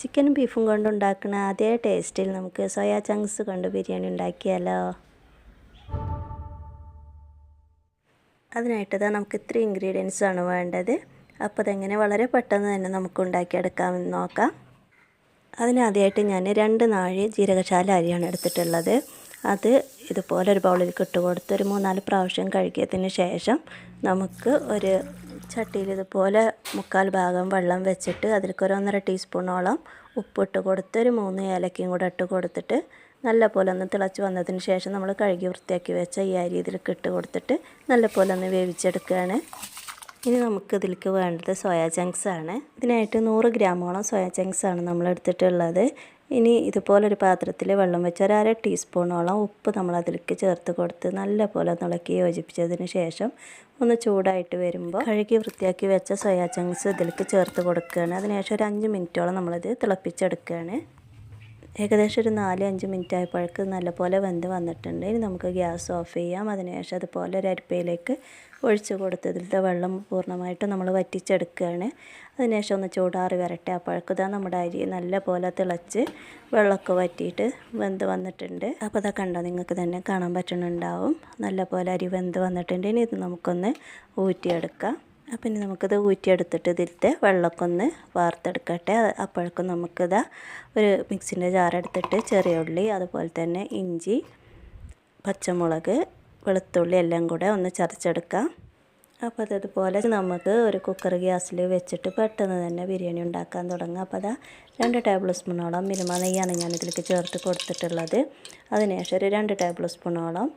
ചിക്കനും ബീഫും കൊണ്ട് ഉണ്ടാക്കുന്ന അതേ ടേസ്റ്റിൽ നമുക്ക് സോയാ ചങ്ക്സ് കൊണ്ട് ബിരിയാണി ഉണ്ടാക്കിയാലോ? അതിനായിട്ട് നമുക്ക് ഇത്ര ഇൻഗ്രീഡിയൻസ് ആണ് വേണ്ടത്. അപ്പോൾ അതെങ്ങനെ വളരെ പെട്ടെന്ന് തന്നെ നമുക്ക് ഉണ്ടാക്കിയെടുക്കാമെന്ന് നോക്കാം. അതിനാദ്യമായിട്ട് ഞാൻ രണ്ട് നാഴി ജീരകശാല അരിയാണ് എടുത്തിട്ടുള്ളത്. അത് ഇതുപോലെ ഒരു ബൗളിൽ ഇട്ട് കൊടുത്ത് ഒരു മൂന്നാൽ പ്രാവശ്യം കഴുകിയതിന് ശേഷം നമുക്ക് ഒരു ചട്ടിയിൽ ഇതുപോലെ മുക്കാൽ ഭാഗം വെള്ളം വെച്ചിട്ട് അതിലേക്ക് ഒരു ഒന്നര ടീസ്പൂണോളം ഉപ്പിട്ട് കൊടുത്ത് ഒരു മൂന്ന് ഏലക്കയും കൂടെ ഇട്ട് കൊടുത്തിട്ട് നല്ല പോലെ ഒന്ന് തിളച്ച് വന്നതിന് ശേഷം നമ്മൾ കഴുകി വൃത്തിയാക്കി വെച്ച ഈ അരി ഇതിലേക്ക് ഇട്ട് കൊടുത്തിട്ട് നല്ല പോലെ ഒന്ന് വേവിച്ചെടുക്കുകയാണ്. ഇനി നമുക്ക് ഇതിലേക്ക് വേണ്ടത് സോയാ ചങ്ക്സ് ആണ് ഇതിനായിട്ട് നൂറ് ഗ്രാമോളം സോയാ ചങ്ക്സ് ആണ് നമ്മൾ എടുത്തിട്ടുള്ളത് ഇനി ഇതുപോലൊരു പാത്രത്തിൽ വെള്ളം വെച്ച് ഒരു അര ടീസ്പൂണോളം ഉപ്പ് നമ്മൾ അതിലേക്ക് ചേർത്ത് കൊടുത്ത് നല്ല പോലെ നുളക്കി ഇളക്കി യോജിപ്പിച്ചതിന് ശേഷം ഒന്ന് ചൂടായിട്ട് വരുമ്പോൾ കഴുകി വൃത്തിയാക്കി വെച്ച സോയാ ചങ്ക്സ് ഇതിലേക്ക് ചേർത്ത് കൊടുക്കുകയാണ്. അതിനുശേഷം ഒരു അഞ്ച് മിനിറ്റോളം നമ്മളിത് തിളപ്പിച്ചെടുക്കുകയാണ്. ഏകദേശം ഒരു നാല് അഞ്ച് മിനിറ്റ് ആയപ്പോഴേക്ക് നല്ലപോലെ വെന്ത് വന്നിട്ടുണ്ട്. ഇനി നമുക്ക് ഗ്യാസ് ഓഫ് ചെയ്യാം. അതിനുശേഷം അതുപോലെ ഒരു അരിപ്പയിലേക്ക് ഒഴിച്ചു കൊടുത്തതിലത്തെ വെള്ളം പൂർണമായിട്ട് നമ്മൾ വറ്റിച്ചെടുക്കുകയാണ്. അതിനുശേഷം ഒന്ന് ചൂടാറി വരട്ടെ. അപ്പോഴേക്കും ഇതാ നമ്മുടെ അരി നല്ലപോലെ തിളച്ച് വെള്ളമൊക്കെ വറ്റിയിട്ട് വെന്ത് വന്നിട്ടുണ്ട്. അപ്പോൾ ഇതൊക്കെ കണ്ടോ നിങ്ങൾക്ക് തന്നെ കാണാൻ പറ്റുന്നുണ്ടാവും. നല്ലപോലെ അരി വെന്ത് വന്നിട്ടുണ്ട്. ഇനി ഇത് നമുക്കൊന്ന് ഊറ്റിയെടുക്കാം. അപ്പം ഇനി നമുക്കിത് ഊറ്റിയെടുത്തിട്ട് ഇതിലത്തെ വെള്ളമൊക്കെ ഒന്ന് വാർത്തെടുക്കട്ടെ അപ്പോഴേക്കും നമുക്കിതാ ഒരു മിക്സിന്റെ ജാറെടുത്തിട്ട് ചെറിയ ഉള്ളി അതുപോലെ തന്നെ ഇഞ്ചി പച്ചമുളക് വെളുത്തുള്ളി എല്ലാം കൂടെ ഒന്ന് ചതച്ചെടുക്കാം. അപ്പോൾ അതതുപോലെ നമുക്ക് ഒരു കുക്കർ ഗ്യാസിൽ വെച്ചിട്ട് പെട്ടെന്ന് തന്നെ ബിരിയാണി ഉണ്ടാക്കാൻ തുടങ്ങാം. അപ്പോൾ അതാ രണ്ട് ടേബിൾ സ്പൂണോളം മിനിമ നെയ്യാണ് ഞാൻ ഇതിലേക്ക് ചേർത്ത് കൊടുത്തിട്ടുള്ളത്. അതിനുശേഷം ഒരു രണ്ട് ടേബിൾ സ്പൂണോളം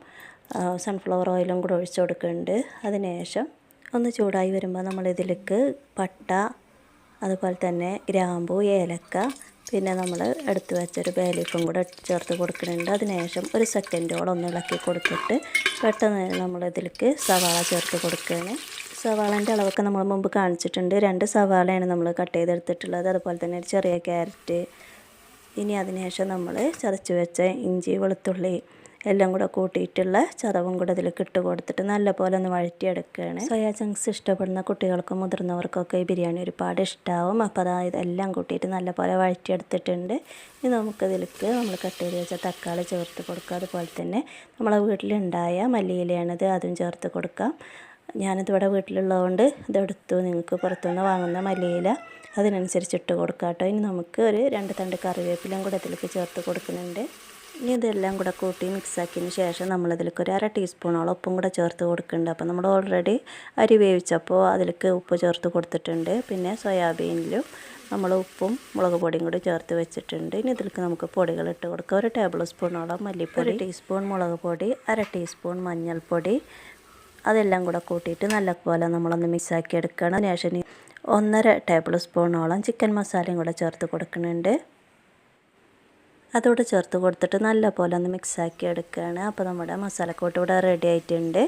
സൺഫ്ലവർ ഓയിലും കൂടെ ഒഴിച്ച് കൊടുക്കുന്നുണ്ട്. അതിനുശേഷം ഒന്ന് ചൂടായി വരുമ്പോൾ നമ്മൾ ഇതിലേക്ക് പട്ട അതുപോലെ തന്നെ ഗ്രാമ്പു ഏലക്ക പിന്നെ നമ്മൾ എടുത്ത് വെച്ചൊരു ബേലീഫും കൂടെ ചേർത്ത് കൊടുക്കുന്നുണ്ട്. അതിനുശേഷം ഒരു സെക്കൻഡോളം ഒന്ന് ഇളക്കി കൊടുത്തിട്ട് പെട്ടെന്ന് തന്നെ നമ്മളിതിലേക്ക് സവാള ചേർത്ത് കൊടുക്കുകയാണ്. സവാളേന്റെ അളവൊക്കെ നമ്മൾ മുമ്പ് കാണിച്ചിട്ടുണ്ട്. രണ്ട് സവാളയാണ് നമ്മൾ കട്ട് ചെയ്തെടുത്തിട്ടുള്ളത്. അതുപോലെ തന്നെ ഒരു ചെറിയ ക്യാരറ്റ് ഇനി അതിനുശേഷം നമ്മൾ ചതച്ച് വെച്ച ഇഞ്ചി വെളുത്തുള്ളി എല്ലാം കൂടെ കൂട്ടിയിട്ടുള്ള ചതവും കൂടെ ഇതിലേക്ക് ഇട്ട് കൊടുത്തിട്ട് നല്ലപോലെ ഒന്ന് വഴറ്റിയെടുക്കുകയാണ്. സോയാ ചങ്ക്സ് ഇഷ്ടപ്പെടുന്ന കുട്ടികൾക്കും മുതിർന്നവർക്കൊക്കെ ഈ ബിരിയാണി ഒരുപാട് ഇഷ്ടമാവും അപ്പോൾ അതായത് എല്ലാം കൂട്ടിയിട്ട് നല്ലപോലെ വഴറ്റിയെടുത്തിട്ടുണ്ട്. ഇനി നമുക്കതിലേക്ക് നമ്മൾ കട്ട് ചെയ്ത് വെച്ച തക്കാളി ചേർത്ത് കൊടുക്കുക. അതുപോലെ തന്നെ നമ്മളെ വീട്ടിലുണ്ടായ മല്ലിയിലയാണിത് അതും ചേർത്ത് കൊടുക്കാം. ഞാനിതിവിടെ വീട്ടിലുള്ളതുകൊണ്ട് ഇതെടുത്തു. നിങ്ങൾക്ക് പുറത്തുനിന്ന് വാങ്ങുന്ന മല്ലിയില അതിനനുസരിച്ച് ഇട്ട് കൊടുക്കാം കേട്ടോ. ഇനി നമുക്ക് ഒരു രണ്ട് തണ്ട് കറിവേപ്പിലയും കൂടെ ഇതിലേക്ക് ചേർത്ത് കൊടുക്കുന്നുണ്ട്. ഇനി ഇതെല്ലാം കൂടെ കൂട്ടി മിക്സാക്കിയതിന് ശേഷം നമ്മളതിലേക്ക് ഒരു അര ടീസ്പൂണോളം ഉപ്പും കൂടെ ചേർത്ത് കൊടുക്കുന്നുണ്ട്. അപ്പോൾ നമ്മൾ ഓൾറെഡി അരി വേവിച്ചപ്പോൾ അതിലേക്ക് ഉപ്പ് ചേർത്ത് കൊടുത്തിട്ടുണ്ട്. പിന്നെ സോയാബീനിലും നമ്മൾ ഉപ്പും മുളക് പൊടിയും കൂടി ചേർത്ത് വെച്ചിട്ടുണ്ട്. ഇനി ഇതിലേക്ക് നമുക്ക് പൊടികൾ ഇട്ട് കൊടുക്കുക ഒരു ടേബിൾ സ്പൂണോളം മല്ലിപ്പൊടി ഒരു ടീസ്പൂൺ മുളക് പൊടി അര ടീസ്പൂൺ മഞ്ഞൾപ്പൊടി അതെല്ലാം കൂടെ കൂട്ടിയിട്ട് നല്ലപോലെ നമ്മളൊന്ന് മിക്സാക്കി എടുക്കണം. അതിനുശേഷം ഒന്നര ടേബിൾ സ്പൂണോളം ചിക്കൻ മസാലയും കൂടെ ചേർത്ത് കൊടുക്കുന്നുണ്ട്. അതോടെ ചേർത്ത് കൊടുത്തിട്ട് നല്ല പോലെ ഒന്ന് മിക്സാക്കി എടുക്കുകയാണ് അപ്പോൾ നമ്മുടെ മസാലക്കോട്ട് ഇവിടെ റെഡി ആയിട്ടുണ്ട്.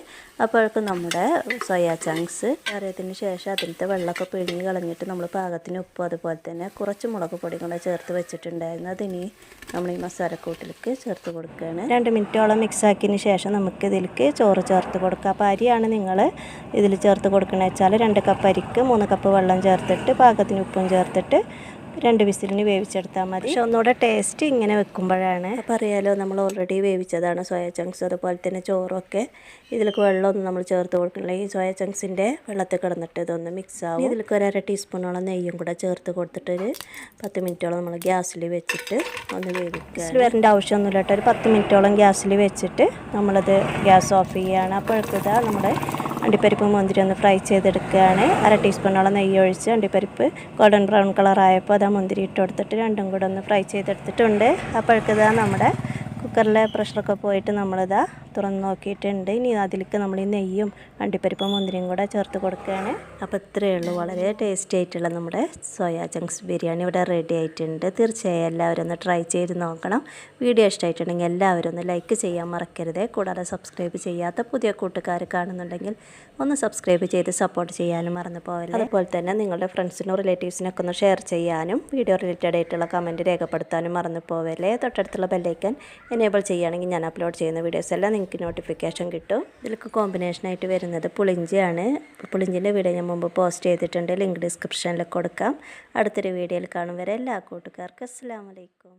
അപ്പോഴേക്കും നമ്മുടെ സോയാ ചങ്ക്സ് കറിയതിന് ശേഷം അതിലത്തെ വെള്ളമൊക്കെ പിഴിഞ്ഞ് കളഞ്ഞിട്ട് നമ്മൾ പാകത്തിന് ഉപ്പ് അതുപോലെ തന്നെ കുറച്ച് മുളക് പൊടി കൂടെ ചേർത്ത് വെച്ചിട്ടുണ്ടായിരുന്നു. അതിനി നമ്മൾ ഈ മസാലക്കൂട്ടിലേക്ക് ചേർത്ത് കൊടുക്കുകയാണ് രണ്ട് മിനിറ്റോളം മിക്സാക്കിയതിന് ശേഷം നമുക്ക് ഇതിലേക്ക് ചോറ് ചേർത്ത് കൊടുക്കുക അപ്പോൾ അരിയാണ് നിങ്ങൾ ഇതിൽ ചേർത്ത് കൊടുക്കണമെന്ന് വെച്ചാൽ രണ്ട് കപ്പ് അരിക്ക് മൂന്ന് കപ്പ് വെള്ളം ചേർത്തിട്ട് പാകത്തിന് ഉപ്പും ചേർത്തിട്ട് രണ്ട് വിസിലിന് വേവിച്ചെടുത്താൽ മതി. പക്ഷെ ഒന്നുകൂടെ ടേസ്റ്റ് ഇങ്ങനെ വെക്കുമ്പോഴാണ് അപ്പോൾ അറിയാലോ നമ്മൾ ഓൾറെഡി വേവിച്ചതാണ് സോയ ചങ്ക്സ് അതുപോലെ തന്നെ ചോറൊക്കെ. ഇതിലേക്ക് വെള്ളമൊന്നും നമ്മൾ ചേർത്ത് കൊടുക്കണില്ല. ഈ സോയ ചങ്ക്സിന്റെ വെള്ളത്തിൽ കിടന്നിട്ട് ഇതൊന്ന് മിക്സ് ആവും. ഇതിലേക്ക് ഒരു അര ടീസ്പൂണോളം നെയ്യും കൂടെ ചേർത്ത് കൊടുത്തിട്ട് ഒരു പത്ത് മിനിറ്റോളം നമ്മൾ ഗ്യാസിൽ വെച്ചിട്ട് ഒന്ന് വേവിക്കുക. വരേണ്ട ആവശ്യമൊന്നുമില്ല കേട്ടോ. ഒരു പത്ത് മിനിറ്റോളം ഗ്യാസിൽ വെച്ചിട്ട് നമ്മളത് ഗ്യാസ് ഓഫ് ചെയ്യുകയാണ്. അപ്പോഴത്തേതാണ് നമ്മുടെ അണ്ടിപ്പരിപ്പ് മുന്തിരി ഒന്ന് ഫ്രൈ ചെയ്തെടുക്കുകയാണ്. അര ടീസ്പൂണോളം നെയ്യ് ഒഴിച്ച് അണ്ടിപ്പരിപ്പ് ഗോൾഡൻ ബ്രൗൺ കളറായപ്പോൾ അതാ മുന്തിരി ഇട്ട് കൊടുത്തിട്ട് രണ്ടും കൂടെ ഒന്ന് ഫ്രൈ ചെയ്തെടുത്തിട്ടുണ്ട്. അപ്പോഴേക്കിതാ നമ്മുടെ കുക്കറിലെ പ്രഷറൊക്കെ പോയിട്ട് നമ്മളിതാ തുറന്ന് നോക്കിയിട്ടുണ്ട്. ഇനി അതിലേക്ക് നമ്മൾ ഈ നെയ്യും അണ്ടിപ്പരിപ്പും മുന്തിരിയും കൂടെ ചേർത്ത് കൊടുക്കുകയാണ്. അപ്പോൾ ഇത്രയേ ഉള്ളൂ. വളരെ ടേസ്റ്റി ആയിട്ടുള്ള നമ്മുടെ സോയാ ചങ്ക്സ് ബിരിയാണി ഇവിടെ റെഡി ആയിട്ടുണ്ട്. തീർച്ചയായും എല്ലാവരും ഒന്ന് ട്രൈ ചെയ്ത് നോക്കണം. വീഡിയോ ഇഷ്ടമായിട്ടുണ്ടെങ്കിൽ എല്ലാവരും ഒന്ന് ലൈക്ക് ചെയ്യാൻ മറക്കരുത്. കൂടാതെ സബ്സ്ക്രൈബ് ചെയ്യാത്ത പുതിയ കൂട്ടുകാർ കാണുന്നുണ്ടെങ്കിൽ ഒന്ന് സബ്സ്ക്രൈബ് ചെയ്ത് സപ്പോർട്ട് ചെയ്യാനും മറന്നു പോകരുത് അതുപോലെ തന്നെ നിങ്ങളുടെ ഫ്രണ്ട്സിനും റിലേറ്റീവ്സിനൊക്കെ ഒന്ന് ഷെയർ ചെയ്യാനും വീഡിയോ റിലേറ്റഡ് ആയിട്ടുള്ള കമന്റ് രേഖപ്പെടുത്താനും മറന്നു പോവല്ലേ തൊട്ടടുത്തുള്ള ബെല്ലൈക്കൻ എനേബിൾ ചെയ്യുകയാണെങ്കിൽ ഞാൻ അപ്ലോഡ് ചെയ്യുന്ന വീഡിയോസ് എല്ലാം നിങ്ങൾക്ക് നോട്ടിഫിക്കേഷൻ കിട്ടും. ഇതിലൊക്കെ കോമ്പിനേഷനായിട്ട് വരുന്നത് പുളിഞ്ചിയാണ്. പുളിഞ്ചിന്റെ വീഡിയോ ഞാൻ മുമ്പ് പോസ്റ്റ് ചെയ്തിട്ടുണ്ട്. ലിങ്ക് ഡിസ്ക്രിപ്ഷനിൽ കൊടുക്കാം. അടുത്തൊരു വീഡിയോയിൽ കാണും. വരെ എല്ലാ കൂട്ടുകാർക്കും അസ്സാം വലൈക്കും